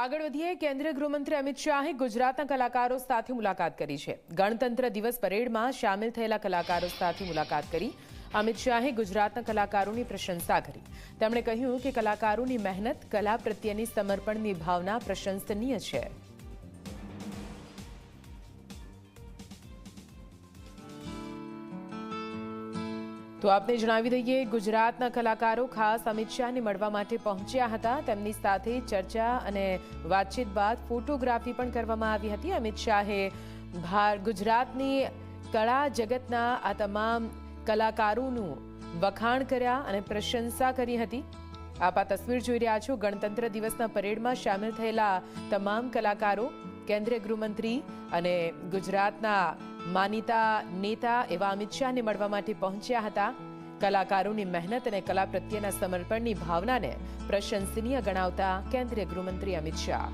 આગળ વધીએ, કેન્દ્રીય ગૃહમંત્રી અમિત શાહે ગુજરાતના કલાકારો સાથે મુલાકાત કરી છે. ગણતંત્ર દિવસ પરેડમાં સામેલ થયેલા કલાકારો સાથે મુલાકાત કરી અમિત શાહે ગુજરાતના કલાકારોની પ્રશંસા કરી. તેમણે કહ્યું કે કલાકારોની મહેનત, કલા પ્રત્યેની સમર્પણની ભાવના પ્રશંસનીય છે. તો આપને જણાવી દઈએ, ગુજરાતના કલાકારો ખાસ અમિત શાહને મળવા માટે પહોંચ્યા હતા. તેમની સાથે ચર્ચા અને વાતચીત બાદ ફોટોગ્રાફી પણ કરવામાં આવી હતી. અમિત શાહે ભાર, ગુજરાતની કળા જગતના આ તમામ કલાકારોનું વખાણ કર્યા અને પ્રશંસા કરી હતી. આપ આ તસવીર જોઈ રહ્યા છો. ગણતંત્ર દિવસના પરેડમાં સામેલ થયેલા તમામ કલાકારો કેન્દ્રીય ગૃહમંત્રી અને ગુજરાતના માનીતા નેતા એવા અમિત શાહને મળવા માટે પહોંચ્યા હતા. કલાકારોની મહેનત અને કલા પ્રત્યેના સમર્પણની ભાવનાને પ્રશંસનીય ગણાવતા કેન્દ્રીય ગૃહમંત્રી અમિત શાહ.